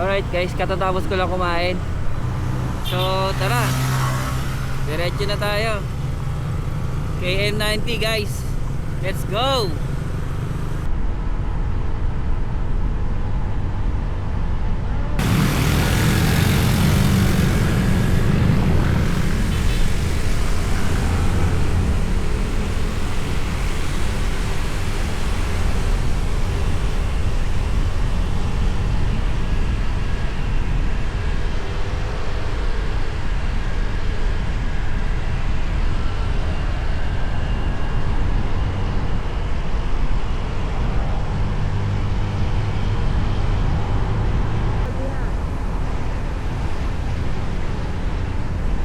Alright guys, katatapos ko lang kumain. So, tara. Diretso na tayo. KM90 guys. Let's go!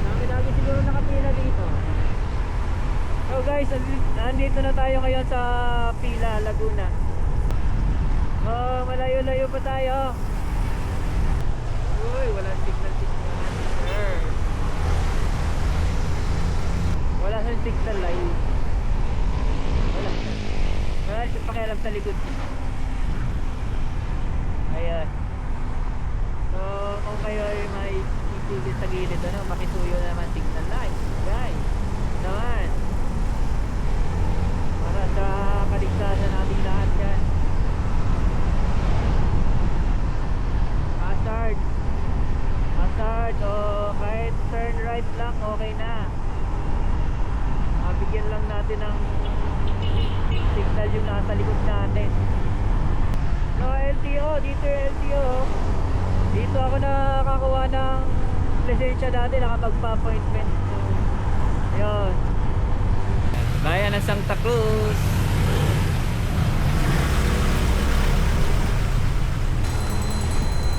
Dami lagi siguro nakapila dito. So guys, andi- nandito sa Pila, Laguna. Oh, malayo-layo pa tayo. Uy, walang signal signal. Sir. Wala sa signal line. Wala. Wala siya pakialam sa likod. Ayan. So, kung kayo ay may itigil sa gilid, ano, makisuyo naman signal line. Guys, naman. Para sa kaligtasan nating lahat yan. Hazard. Hazard, o kahit turn right lang, okay na. Mabigyan lang natin ng signal yung nasa likod natin. No, Yung LTO. Dito ako nakakuha ng lisensya dati, nakapagpa-appointment. So, yun. Bayan ng Santa Cruz.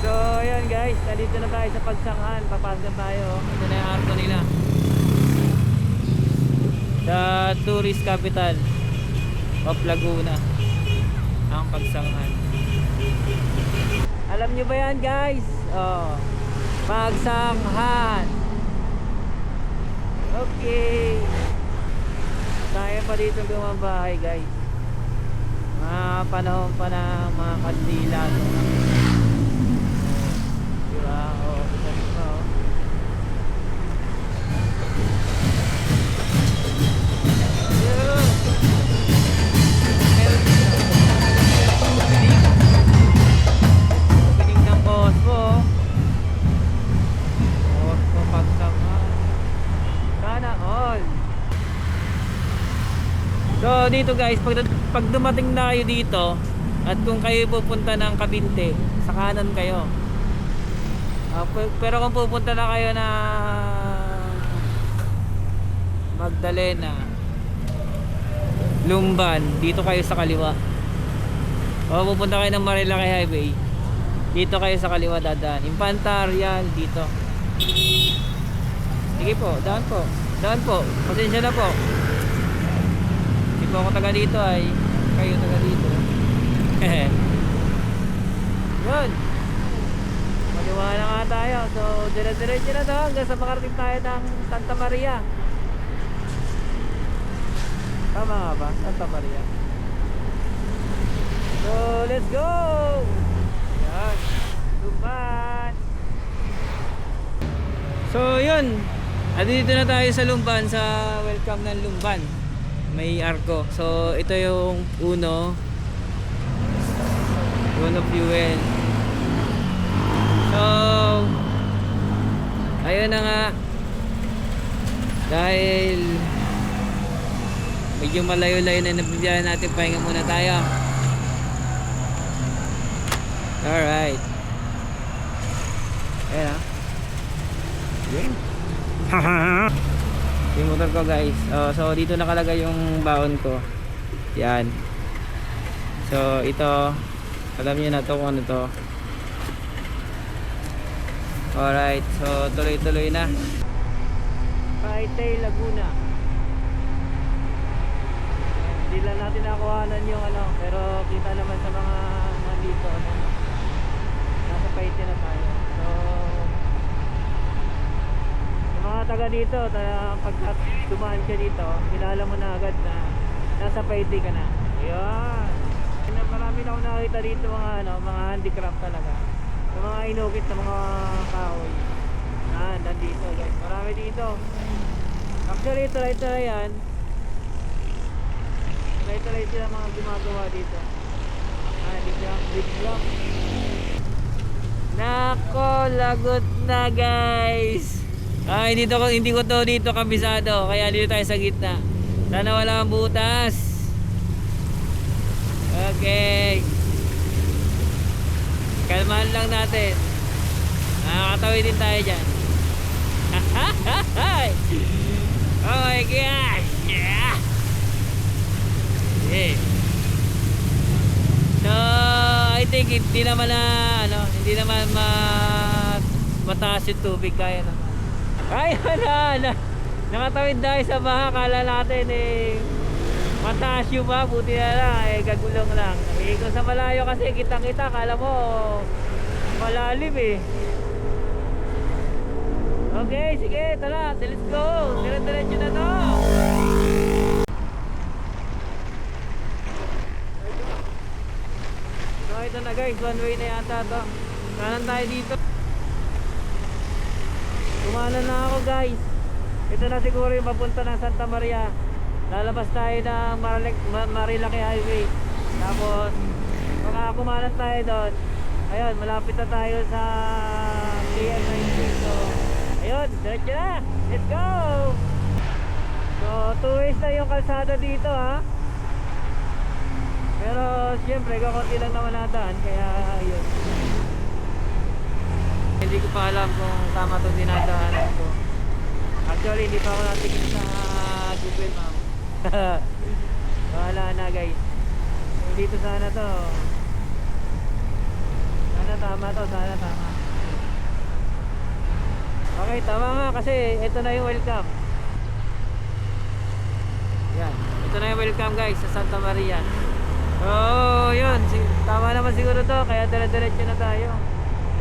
So, ayun guys, nandito na tayo sa pagsanghan. Papasok tayo. Ito na yung arko nila. Sa tourist capital of Laguna. Ang pagsanghan. Alam nyo ba yan guys? Oh, pagsanghan. Okay. Kaya pa dito gumabahay guys. Mga panahon pa na mga kandila. Diba? Oh, ito ito. oh. Yeah. All. So dito guys, pag, pag dumating na kayo dito at kung kayo pupunta ng Kabinte, sa kanan kayo. Pu- pero kung pupunta na kayo na Magdalena, Lumban, dito kayo sa kaliwa. O pupunta kayo ng Marilaki Highway, dito kayo sa kaliwa dadaan. Infanta, Real, dito. Sige po, daan po. Daan po. Pasensya na po. Hindi po ako taga dito ay kayo taga dito. Yun. Maliwa na nga tayo. So, dire-diretso na to hanggang sa makarating tayo ng Santa Maria. Tama nga ba? Santa Maria. So, let's go! Yan. Lumban. So, yun. At dito na tayo sa Lumban, sa welcome ng Lumban. May arko. So, ito yung uno. Uno fuel. So, ayun na nga. Dahil medyo malayo-layo na nabibiyahan natin, pahinga muna tayo. Alright. Ayan ah. Yun. yung motor ko guys. Oh, so dito nakalagay yung baon ko. Yan. So ito, alam niyo na to kung ano to. Alright, so tuloy-tuloy na. Paitay, Laguna. Hindi lang natin nakuhanan yung ano, pero kita naman sa mga nandito, ano, nasa Paite na tayo. So, mga taga dito, ta- pag dumaan ka dito, kilala mo na agad na nasa Paite ka na. Ayan. Marami na ako nakakita dito mga ano, mga handicraft talaga. Yung mga inukit na mga kahoy. Ah, nandito guys. Marami dito. Actually, tuloy-tuloy yan. Tuloy-tuloy sila mga gumagawa dito. Ah, big block, big. Nako, lagot na guys. Ay, dito ko hindi ko to dito kabisado, kaya dito tayo sa gitna. Sana wala kang butas. Okay. Kalmahan lang natin. Nakakatawi din tayo dyan. oh my gosh! Yeah! Yeah. So, I think hindi naman na, ano, hindi naman ma mataas yung tubig kaya naman. Ay, wala, na, nakatawid tayo sa baha, kala natin eh, mataas yung baha, buti na lang, eh, gagulong lang. Eh, kung sa malayo kasi, kitang-kita, kala mo, malalim eh. Okay, sige, tara, let's go. Dire-diretso na to. So ito na guys, one way na yata to. Kanan tayo dito. Kumana na ako guys. Ito na siguro yung papunta ng Santa Maria. Lalabas tayo ng Marilac, Ma- Marilaki Highway. Tapos, pag kumanan tayo doon, ayun, malapit na tayo sa KM19. So, ayun, diretso na. Let's go! So, two na yung kalsada dito ha. Pero siyempre, kakunti lang naman nadaan, kaya yun. Hindi ko pa alam kung tama itong dinadaanan ko. Actually, hindi pa ako natingin sa Google Map. Wala na guys. Dito sana to. Sana tama to, sana tama. Okay, tama nga kasi ito na yung welcome. Yan. Ito na yung welcome guys sa Santa Maria. Oh, yun. Tama naman siguro to. Kaya dire-diretso na tayo.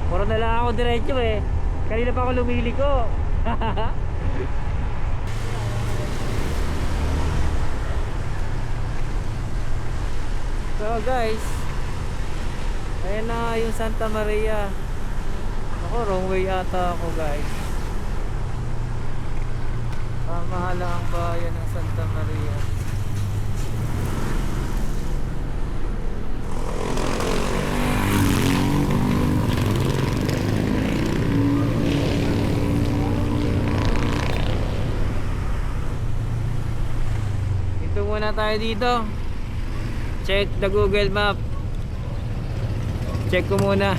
Puro na lang ako diretso eh. Kanina pa ako lumiliko. so guys, ayan na yung Santa Maria. Ako, wrong way ata ako guys. Pamahala ang bayan ng Santa Maria. Muna tayo dito. Check the Google Map. Check ko muna.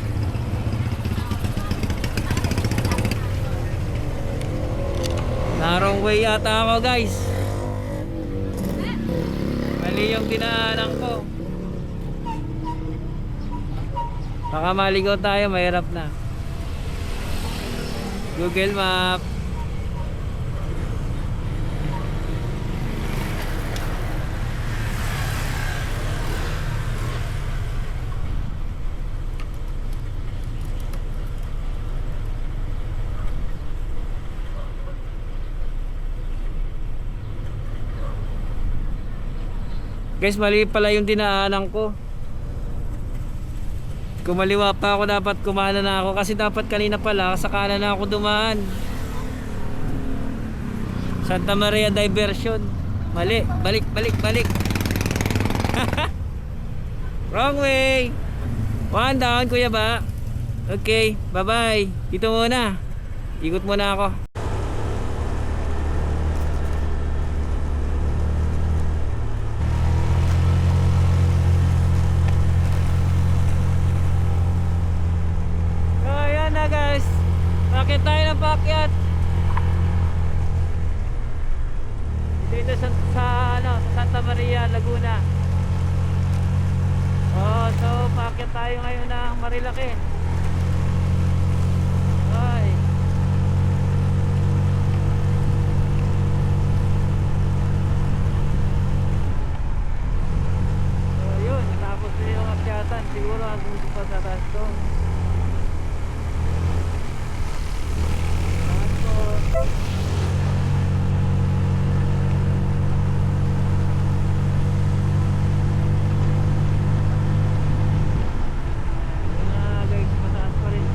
Na wrong way yata ako guys. Mali yung dinaanan ko. Baka maligaw tayo, mahirap na. Google Map. Guys, mali pala yung dinaanan ko. Kumaliwa pa ako dapat kumana na ako kasi dapat kanina pala sa kanan na ako dumaan. Santa Maria Diversion. Mali, balik, balik, balik. Wrong way. One down, kuya ba? Okay, bye-bye. Dito muna. Ikot muna ako. So ayan na guys Bakit tayo ng pakyat Dito sa, sa, ano, sa Santa Maria, Laguna Oh, so pakyat tayo ngayon ng Marilaki Ay So yun, natapos na yung akyatan Siguro hanggang pa sa taas to Tapos, yun na guys, mataas pa rin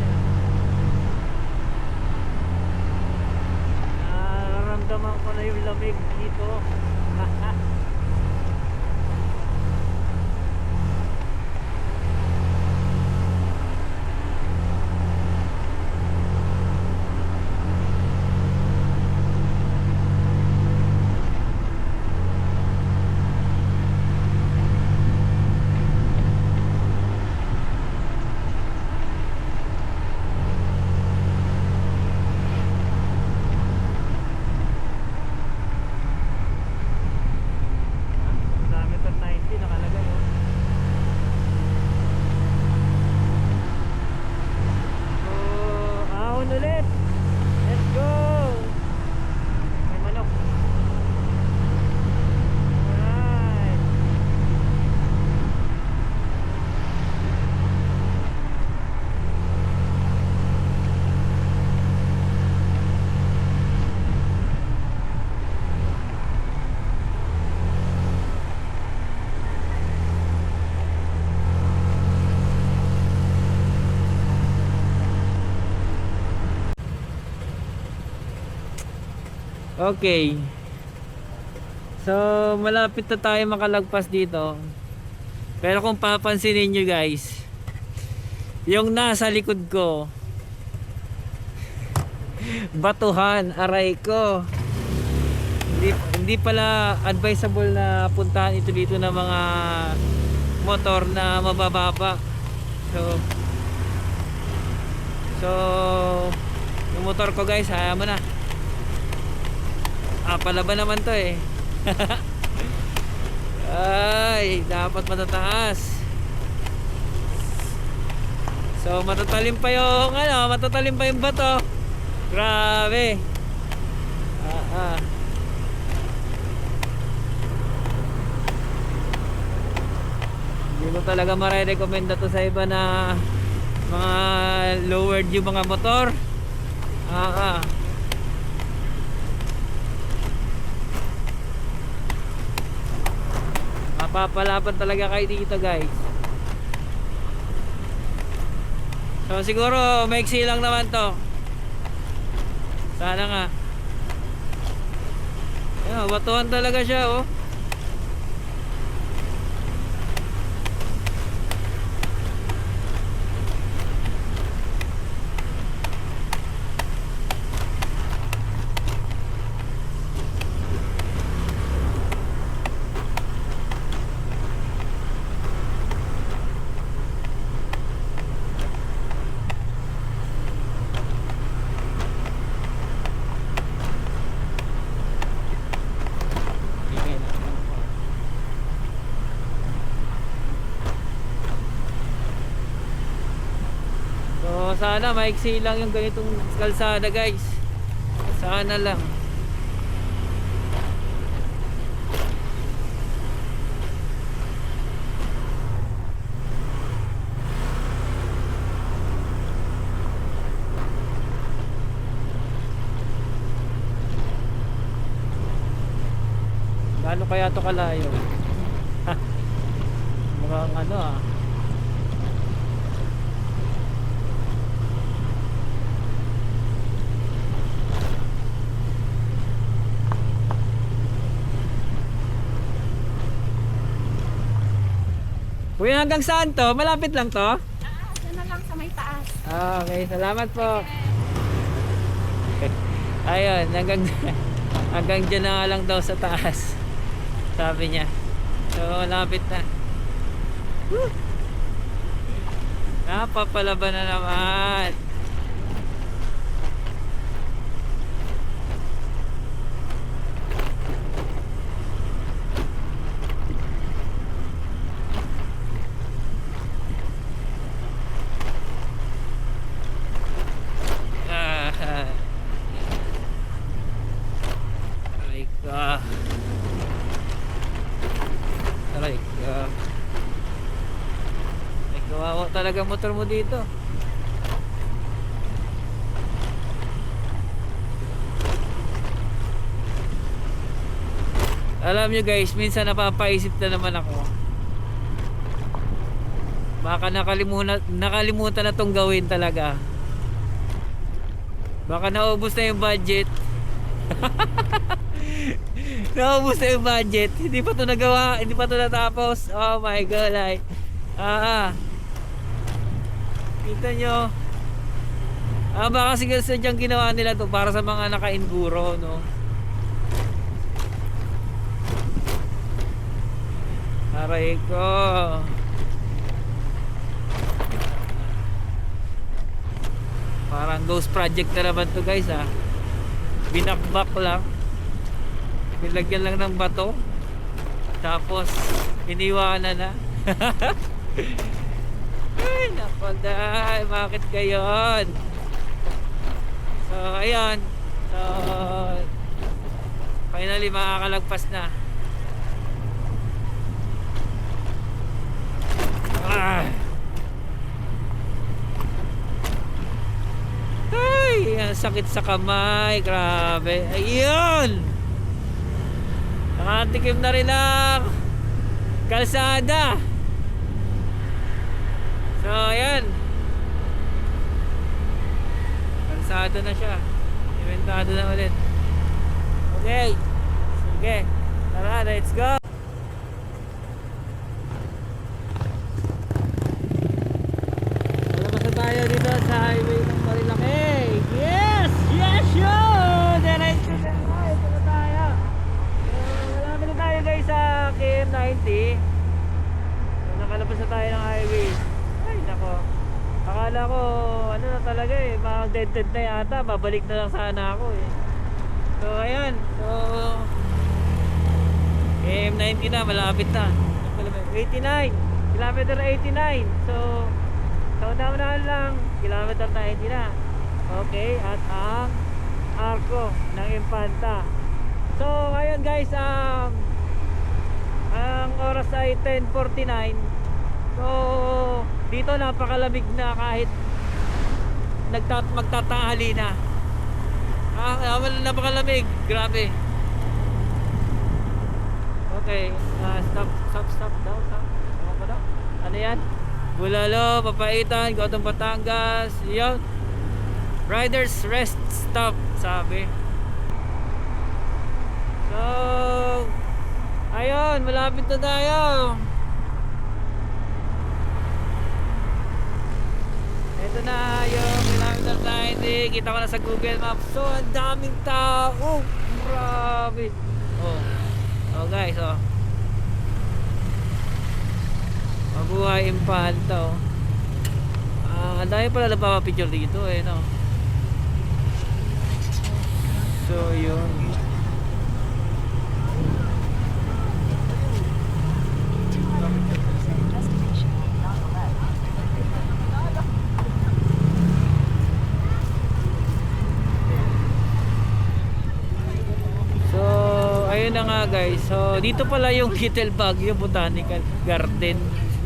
Okay. So, malapit na tayo makalagpas dito. Pero kung papansinin nyo guys, yung nasa likod ko, batuhan, aray ko. Hindi, hindi pala advisable na puntahan ito dito ng mga motor na mababa pa. So, so, yung motor ko guys, hayaan mo na. Ah, palaban naman to eh. Ay, dapat matataas. So, matatalim pa yung, ano, matatalim pa yung bato. Grabe. Ah, ah. Hindi mo talaga marirecommend na to sa iba na mga lowered yung mga motor. Ah, ah. Mapapalaban talaga kayo dito guys. So siguro maiksi lang naman to. Sana nga. Ayun, batuhan talaga siya oh. So sana maiksi lang yung ganitong kalsada guys. Sana lang. Gaano kaya to kalayo? Mukhang ano ah. Kuya hanggang saan to? Malapit lang to? Ah, dyan na lang sa may taas. Ah, okay, salamat po. Ayun, hanggang hanggang dyan na lang daw sa taas. Sabi niya. So, malapit na. Woo! Napapalaban na naman. Ah. Aray ka. Aray ka. Ay, kawawa talaga motor mo dito. Alam nyo guys, minsan napapaisip na naman ako. Baka nakalimutan, nakalimutan na tong gawin talaga. Baka naubos na yung budget. naubos na yung budget. Hindi pa to nagawa, hindi pa to natapos. Oh my god. Ay. Ah, ah. Kita nyo. Ah, baka sige sadyang ginawa nila to para sa mga naka-enduro, no? Aray ko. Parang ghost project na naman to guys ha. Binakbak lang. Nilagyan lang ng bato. Tapos iniwanan na. Ay, napaday. Bakit gayon? So, ayun. So, finally makakalagpas na. Ah! Ay, ang sakit sa kamay. Grabe. Ayun! Nakatikim na rin ang kalsada. So, ayan. Kalsada na siya. Inventado na ulit. Okay. Sige. Tara, let's go. Palabas na tayo dito sa highway ng Marilake. Yes! Yes, yun! Diretso na nga. Ito na tayo. Uh, malapit na tayo guys sa KM90. So, nakalabas na tayo ng highway. Ay, nako. Akala ko, ano na talaga eh, mga dead na yata. Babalik na lang sana ako eh. So, ayan. So, KM90 na, malapit na. 89. Kilometer 89. So, sa una-unahan lang, kilometer 90 na. Okay, at ang arko ng Impanta. So, ngayon guys, um, ang oras ay 10.49. So, dito napakalamig na kahit nagtat magtatanghali na. Ah, napakalamig. Grabe. Okay, ah, stop, stop, stop daw, stop. Ano yan? Bulalo, Papaitan, Gotong Batangas, yun. Riders rest stop, sabi. So, ayun, malapit na tayo. Ito na yung kilometer 90. Kita ko na sa Google Maps. So, ang daming tao. Grabe. Oh. Oh guys, oh. Mabuhay Impanta, oh. Ah, ang dami pala nagpapapicture dito, eh, no? So, yun. Guys. So, dito pala yung Little Baguio Botanical Garden.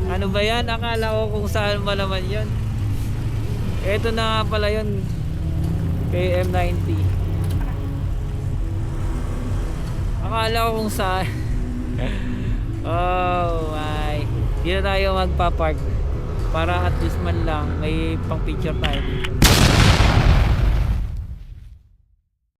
Ano ba yan? Akala ko kung saan ba naman yun. Ito na nga pala yun. KM90. Akala ko kung saan. oh my. Dito tayo magpa-park. Para at least man lang may pang picture tayo dito.